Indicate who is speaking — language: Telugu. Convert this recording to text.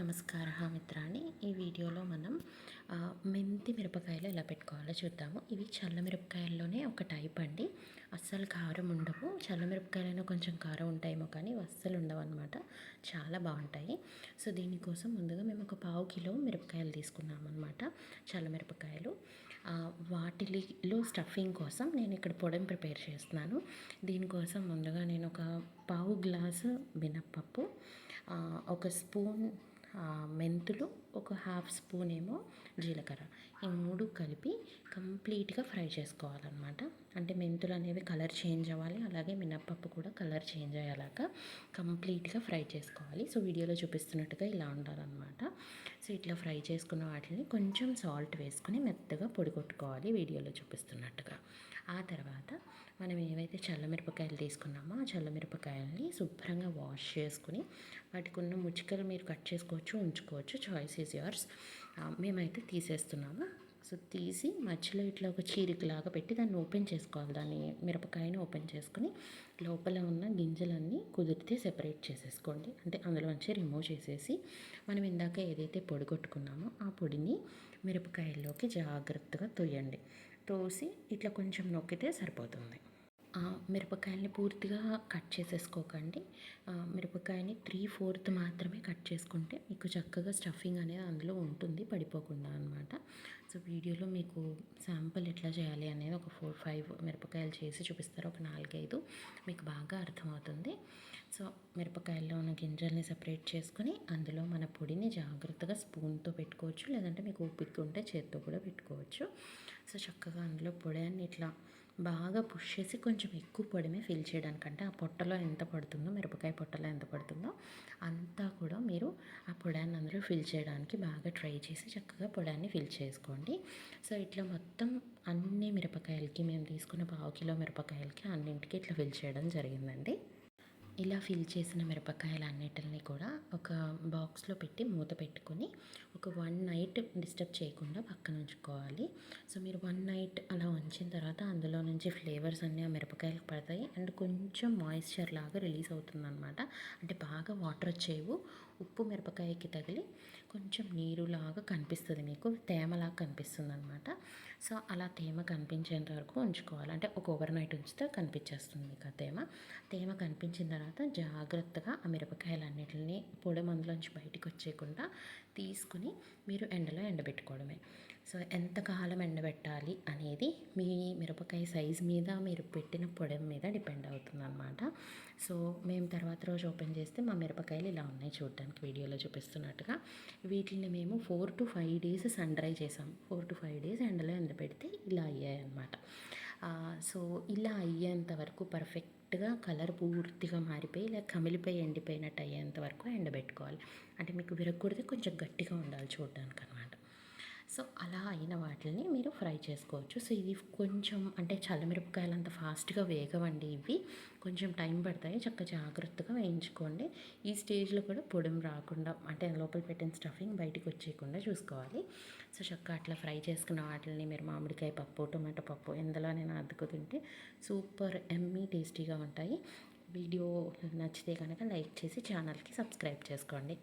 Speaker 1: నమస్కార మిత్రాన్ని ఈ వీడియోలో మనం మెంతి మిరపకాయలు ఎలా పెట్టుకోవాలో చూద్దాము. ఇవి చల్ల మిరపకాయల్లోనే ఒక టైప్ అండి. అస్సలు కారం ఉండవు. చల్ల మిరపకాయలైనా కొంచెం కారం ఉంటాయేమో కానీ అస్సలు ఉండవు అనమాట చాలా బాగుంటాయి. సో దీనికోసం ముందుగా మేము ఒక పావు కిలో మిరపకాయలు తీసుకున్నాం అనమాట చల్ల మిరపకాయలు. వాటిలో స్టఫింగ్ కోసం నేను ఇక్కడ పొడిని ప్రిపేర్ చేస్తున్నాను. దీనికోసం ముందుగా నేను ఒక పావు గ్లాసు మినప్పప్పు ఒక స్పూన్ మెంతులు ఒక హాఫ్ స్పూన్ ఏమో జీలకర్ర. ఈ మూడు కలిపి కంప్లీట్గా ఫ్రై చేసుకోవాలన్నమాట. అంటే మెంతులు అనేవి కలర్ చేంజ్ అవ్వాలి అలాగే మినప్పప్పు కూడా కలర్ చేంజ్ అయ్యేలాగా కంప్లీట్గా ఫ్రై చేసుకోవాలి. సో వీడియోలో చూపిస్తున్నట్టుగా ఇలా ఉండాలన్నమాట. సో ఇట్లా ఫ్రై చేసుకున్న వాటిని కొంచెం సాల్ట్ వేసుకుని మెత్తగా పొడి కొట్టుకోవాలి వీడియోలో చూపిస్తున్నట్టుగా. ఆ తర్వాత మనం ఏవైతే చల్లమిరపకాయలు తీసుకున్నామో ఆ చల్లమిరపకాయల్ని శుభ్రంగా వాష్ చేసుకుని వాటికి ఉన్న ముచ్చికలు మీరు కట్ చేసుకోవచ్చు. ఉంచుకోవచ్చు చాయిస్ ఈజ్ యువర్స్ మేమైతే తీసేస్తున్నాము సో తీసి మధ్యలో ఇట్లా ఒక చీరికలాగా పెట్టి దాన్ని ఓపెన్ చేసుకోవాలి. దాన్ని మిరపకాయని ఓపెన్ చేసుకుని లోపల ఉన్న గింజలన్నీ కుదిరితే సెపరేట్ చేసేసుకోండి. అంటే అందులోంచి రిమూవ్ చేసేసి మనం ఇందాక ఏదైతే పొడి కొట్టుకున్నామో ఆ పొడిని మిరపకాయల్లోకి జాగ్రత్తగా తోయండి తోసి ఇట్లా కొంచెం నొక్కితే సరిపోతుంది. మిరపకాయల్ని పూర్తిగా కట్ చేసేసుకోకండి. మిరపకాయని త్రీ ఫోర్త్ మాత్రమే కట్ చేసుకుంటే మీకు చక్కగా స్టఫింగ్ అనేది అందులో ఉంటుంది పడిపోకుండా అనమాట సో వీడియోలో మీకు శాంపుల్ ఎట్లా చేయాలి అనేది ఒక ఫోర్ ఫైవ్ మిరపకాయలు చేసి చూపిస్తారు ఒక నాలుగైదు మీకు బాగా అర్థమవుతుంది. సో మిరపకాయల్లో ఉన్న గింజల్ని సపరేట్ చేసుకొని అందులో మన పొడిని జాగ్రత్తగా స్పూన్తో పెట్టుకోవచ్చు లేదంటే మీకు ఓపిక ఉంటే చేత్తో కూడా పెట్టుకోవచ్చు. సో చక్కగా అందులో పొడి అన్ని ఇట్లా బాగా పుష్ చేసి కొంచెం ఎక్కువ పొడిమే ఫిల్ చేయడానికంటే ఆ పొట్టలో ఎంత పడుతుందో మిరపకాయ పొట్టలో ఎంత పడుతుందో అంతా కూడా మీరు ఆ పొడాన్ని అందులో ఫిల్ చేయడానికి బాగా ట్రై చేసి చక్కగా పొడాన్ని ఫిల్ చేసుకోండి. సో ఇట్లా మొత్తం అన్ని మిరపకాయలకి మేము తీసుకున్న పావు కిలో మిరపకాయలకి అన్నింటికి ఇట్లా ఫిల్ చేయడం జరిగిందండి. ఇలా ఫిల్ చేసిన మిరపకాయలన్నిటిని కూడా ఒక బాక్స్లో పెట్టి మూత పెట్టుకొని ఒక వన్ నైట్ డిస్టర్బ్ చేయకుండా పక్కన ఉంచుకోవాలి. సో మీరు వన్ నైట్ అలా ఉంచిన తర్వాత అందులో నుంచి ఫ్లేవర్స్ అన్నీ ఆ మిరపకాయలకు పడతాయి. అండ్ కొంచెం మాయిశ్చర్ లాగా రిలీజ్ అవుతుందన్నమాట. అంటే బాగా వాటర్ వచ్చేవు. ఉప్పు మిరపకాయకి తగిలి కొంచెం నీరులాగా కనిపిస్తుంది మీకు. తేమలాగా కనిపిస్తుంది అనమాట సో అలా తేమ కనిపించేంత వరకు ఉంచుకోవాలి. అంటే ఒక ఓవర్ నైట్ ఉంచితే కనిపించేస్తుంది మీకు ఆ తేమ. తేమ కనిపించిన తర్వాత తర్వాత జాగ్రత్తగా ఆ మిరపకాయలన్నిటిని పొడి మందులోంచి బయటికి వచ్చేయకుండా తీసుకుని మీరు ఎండలో ఎండబెట్టుకోవడమే. సో ఎంత కాలం ఎండబెట్టాలి అనేది మీ మిరపకాయ సైజ్ మీద మీరు పెట్టిన పొడి మీద డిపెండ్ అవుతుంది అనమాట సో మేము తర్వాత రోజు ఓపెన్ చేస్తే మా మిరపకాయలు ఇలా ఉన్నాయి చూడడానికి వీడియోలో చూపిస్తున్నట్టుగా. వీటిని మేము four to five days sun dry చేసాం. ఫోర్ టు ఫైవ్ డేస్ ఎండలో ఎండబెడితే ఇలా అయ్యాయి అనమాట సో ఇలా అయ్యేంత వరకు పర్ఫెక్ట్గా కలర్ పూర్తిగా మారిపోయి ఇలా కమిలిపోయి ఎండిపోయినట్టు అయ్యేంత వరకు ఎండబెట్టుకోవాలి. అంటే మీకు విరగకూడదు కొంచెం గట్టిగా ఉండాలి చూడడానికి అనమాట సో అలా అయిన వాటిని మీరు ఫ్రై చేసుకోవచ్చు. సో ఇది కొంచెం అంటే చల్లమిరపకాయలు అంత ఫాస్ట్గా వేగవండి ఇవి. కొంచెం టైం పడతాయి. చక్క జాగ్రత్తగా వేయించుకోండి. ఈ స్టేజ్లో కూడా పొడిం రాకుండా అంటే లోపల పెట్టిన స్టఫింగ్ బయటకు వచ్చేయకుండా చూసుకోవాలి. సో చక్క అట్లా ఫ్రై చేసుకున్న వాటిని మీరు మామిడికాయ పప్పు టొమాటో పప్పు ఎందులోనైనా అద్దుకు తింటే సూపర్ ఎమ్మీ టేస్టీగా ఉంటాయి. వీడియో నచ్చితే కనుక లైక్ చేసి ఛానల్కి సబ్స్క్రైబ్ చేసుకోండి.